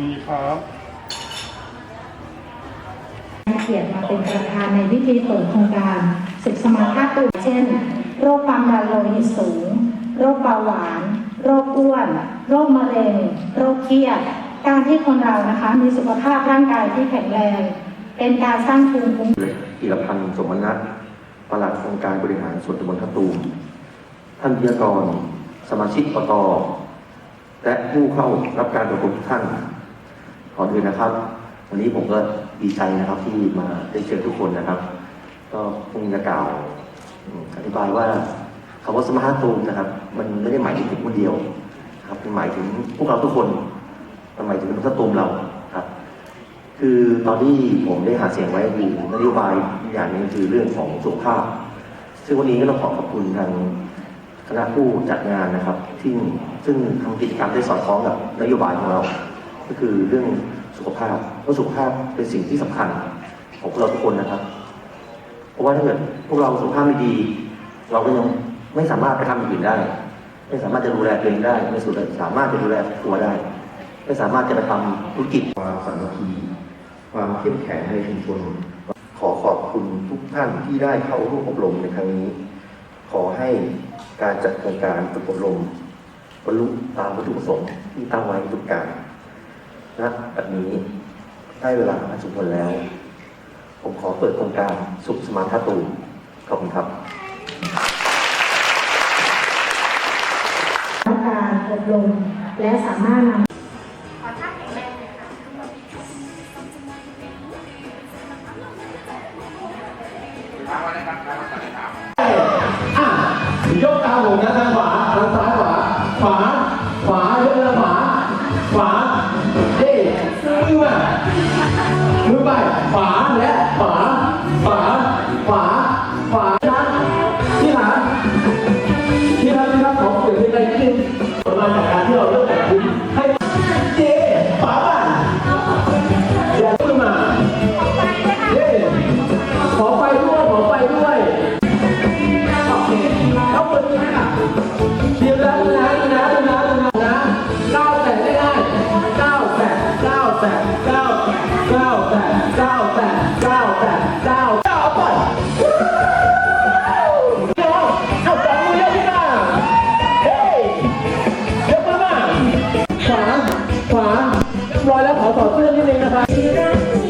ดีครับให้เกียรติมาเป็นประธานในพิธีเปิดโครงการศึกสมาธิตัวเช่น โรคความดันโลหิตสูง โรคเบาหวาน โรคอ้วน โรคมะเร็ง โรคเครียด การที่คนเรานะคะมีสุขภาพร่างกายที่แข็งแรง เป็นการสร้างภูมิคุ้มธีรพันธ์สมนัทปลัดองค์การบริหารส่วนตำบลท่าตูม ท่านพิยากร สมาชิกปตและผู้เข้ารับการประชุมทุกท่าน ขอด้วยนะครับ วันนี้ผมก็ดีใจนะครับที่มาได้เจอทุกคนนะครับ ก็คงจะกล่าวอธิบายว่าคำว่าสมาร์ทตูมนะครับ มันไม่ได้หมายถึงคนเดียวครับมันหมายถึงพวกเราทุกคนมันหมายถึงท่าตูมเราครับ คือตอนที่ผมได้หาเสียงไว้คือนโยบายอย่างหนึงคือเรื่องของสุขภาพ ซึ่งวันนี้ก็ต้องขอขอบคุณทางคณะผู้จัดงานนะครับ ที่ซึ่งทำกิจกรรมได้สอดคล้องกับนโยบายของเรา ก็คือเรื่องสุขภาพเพราะสุขภาพเป็นสิ่งที่สำคัญของพวกเราทุกคนนะครับ เพราะว่าถ้าเกิดพวกเราสุขภาพไม่ดี เราก็ยังไม่สามารถไปทำอย่างอื่นได้ ไม่สามารถจะดูแลตัวเองได้ ไม่สามารถจะดูแลครอบครัวได้ ไม่สามารถจะไปทำธุรกิจความสามัคคีความเข้มแข็งในชุมชนขอขอบคุณทุกท่านที่ได้เข้าร่วมอบรมในครั้งนี้ ขอให้การจัดโครงการฝึกอบรมบรรลุตามวัตถุประสงค์ที่ตั้งไว้ทุกการ ณบัดนี้ได้เวลาอันสมควรแล้ว ผมขอเปิดโครงการสุขสมาร์ทตูมขอบคุณครับการอบรมและสามารถนำอะยกตามผมนะทาง ได้ฝาและขวาฝาฝาขวานะที่หาที่ทำที่ทำของเกิดอะไรขึ้นมาจากการที่เราเลือกแต่งคุณให้ บร้อยแล้วขอต่อเสื้อนิดนึงนะครับ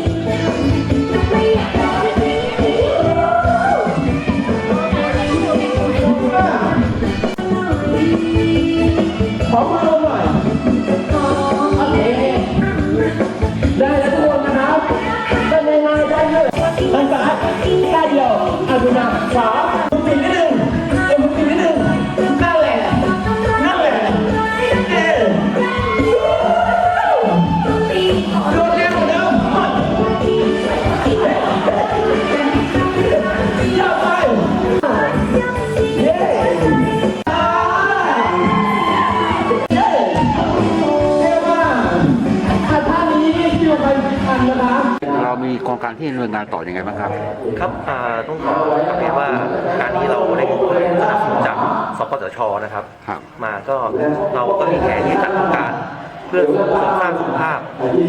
เรามีโครงการที่ดำเนินงานต่ออยังไงบ้างครับ ครับอ่าต้องขอกลับเรียนว่าการที่เราได้สนับสนุนจากสปสชนะครับ ครับ มาก็เราก็มีแผนที่จะจัดโครงการ เพื่อเสริมสร้างสุขภาพ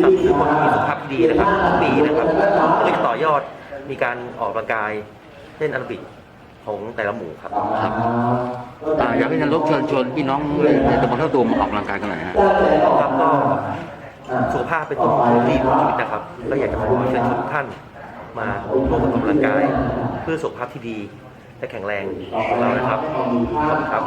สนับสนุนคนที่มีสุขภาพที่ดีนะครับทุกปีนะครับเพื่อต่อยอดมีการออกกำลังกายเล่นแอโรบิกของแต่ละหมู่ครับ ครับอ่าอยากให้ท่านรบเชิญชวนพี่น้องในตำบลเท่าตูมมาออกกำลังกายกันหน่อยฮะ ครับก็ สุขภาพเป็นต้นของดีของชีวิตนะครับ ก็อยากจะขอเชิญชวนทุกท่านมาร่วมออกกำลังกาย เพื่อสุขภาพที่ดีและแข็งแรงของเรานะครับขอบคุณครับ